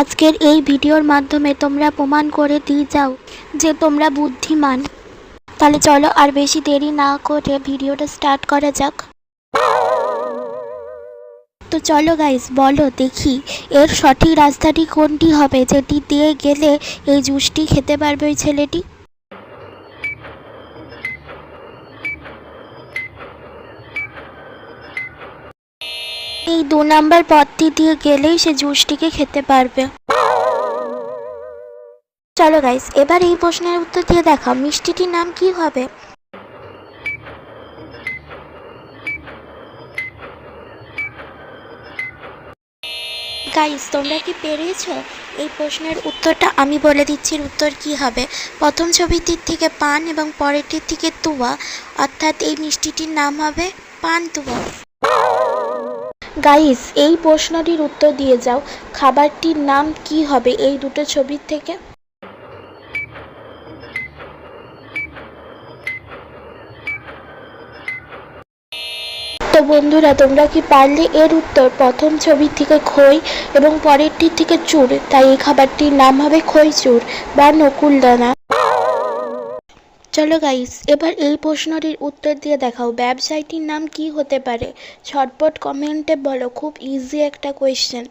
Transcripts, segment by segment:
আজকের এই ভিডিওর মাধ্যমে তোমরা প্রমাণ করে দিয়ে যাও যে তোমরা বুদ্ধিমান। তাহলে চলো আর বেশি দেরি না করে ভিডিওটা স্টার্ট করা যাক। তো চলো গাইস বলো দেখি, এর সঠিক রাস্তাটি কোনটি হবে? যেটি দিয়ে গেলে এই জুসটি খেতে পারবে ওই ছেলেটি? এই দু নাম্বার পথটি দিয়ে গেলেই সে জুসটিকে খেতে পারবে। চলো গাইস এবার এই প্রশ্নের উত্তর দিয়ে দেখাও, মিষ্টিটির নাম কি হবে? গাইস তোমরা কি পেরেছ? এই প্রশ্নের উত্তরটা আমি বলে দিচ্ছি উত্তর কি হবে। প্রথম ছবিটির থেকে পান এবং পরেরটির থেকে তুয়া, অর্থাৎ এই মিষ্টিটির নাম হবে পান তুয়া। গাইস, এই প্রশ্নটির উত্তর দিয়ে যাও। খাবারটির নাম কি হবে এই দুটো ছবির থেকে? তো বন্ধুরা, তোমরা কি পারলে এর উত্তর? প্রথম ছবির থেকে খই এবং পরেরটির থেকে চুর, তাই এই খাবারটির নাম হবে খই চুর বা নকুলদানা। চলো গাইস এবার এই প্রশ্নটির উত্তর দিয়ে দেখাও, ব্যবসায়টির নাম কি হতে পারে? ছটপট কমেন্টে বলো, খুব ইজি একটা কোয়েশ্চেন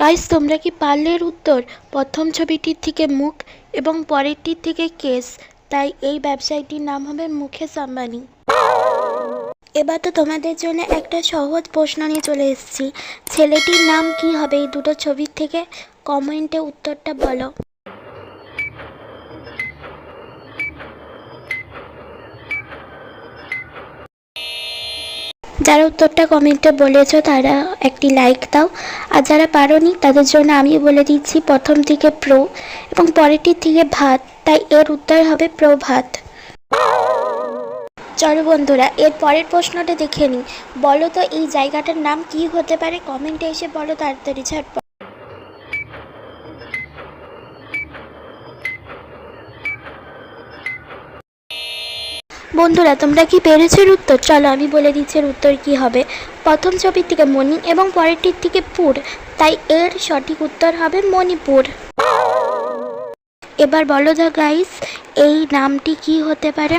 গাইস তোমরা কি পারলে এর উত্তর? প্রথম ছবিটির থেকে মুখ এবং পরেরটির থেকে কেস তাই এই ব্যবসায়টির নাম হবে মুকেশ আম্বানি। এবার তো তোমাদের জন্য একটা সহজ প্রশ্ন নিয়ে চলে এসেছি। ছেলেটির নাম কি হবে? এই দুটো ছবির থেকে কমেন্টে উত্তরটা বলো। যারা উত্তরটা কমেন্টে বলেছ, তারা একটি লাইক দাও। আর যারা পারোনি, তাদের জন্য আমি বলে দিচ্ছি, প্রথম থেকে প্রো এবং পরেরটির থেকে ভাত। তাই এর উত্তর হবে প্রভাত। চলো বন্ধুরা, এর পরের প্রশ্নটা দেখে নিই। বলো তো, এই জায়গাটার নাম কি হতে পারে? কমেন্টে এসে বলো তাড়াতাড়ি, ঝটপট। বন্ধুরা, তোমরা কি পেরেছ উত্তর? চলো, আমি বলে দিচ্ছি উত্তর কি হবে। প্রথম ছবির থেকে মণি এবং পরেরটির থেকে পুর। তাই এর সঠিক উত্তর হবে মণিপুর। এবার বলো দা গাইস এই নামটি কি হতে পারে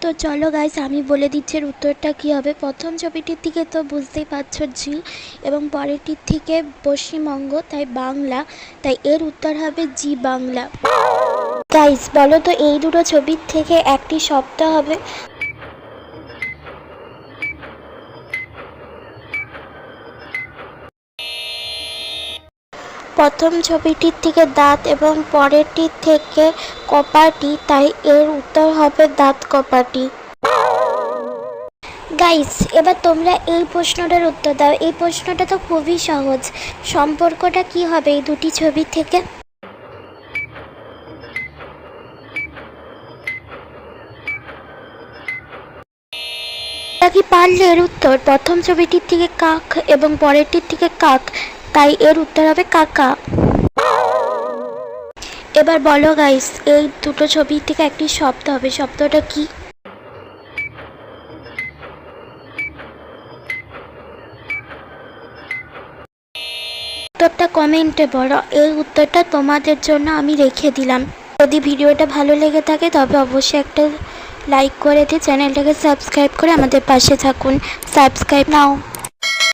তো চলো গাইস আমি বলে দিচ্ছি উত্তরটা কি হবে। প্রথম ছবিটির থেকে তো বুঝতেই পারছ জি এবং পরেরটির থেকে পশ্চিমবঙ্গ, তাই বাংলা। তাই এর উত্তর হবে জি বাংলা। গাইস বলো তো এই দুটো ছবির থেকে একটি শব্দ হবে। প্রথম ছবিটির থেকে দাঁত এবং পরেরটির থেকে কপাটি, তাই এর উত্তর হবে দাঁত কপাটি। গাইস এবার তোমরা এই প্রশ্নটার উত্তর দাও। এই প্রশ্নটা তো খুবই সহজ। সম্পর্কটা কি হবে এই দুটি ছবি থেকে? কি পারলে এর উত্তর? প্রথম ছবিটির থেকে কাক এবং পরেরটির থেকে কাক। তাই এর উত্তর হবে কাকা। এবার বলো গাইস এই দুটো ছবি থেকে একটি শব্দ হবে। শব্দটা কি? উত্তরটা কমেন্টে বলো। এই উত্তরটা তোমাদের জন্য আমি রেখে দিলাম। যদি ভিডিওটা ভালো লেগে থাকে, তবে অবশ্যই একটা লাইক করে দিয়ে চ্যানেলটাকে সাবস্ক্রাইব করে আমাদের পাশে থাকুন। সাবস্ক্রাইব নাও।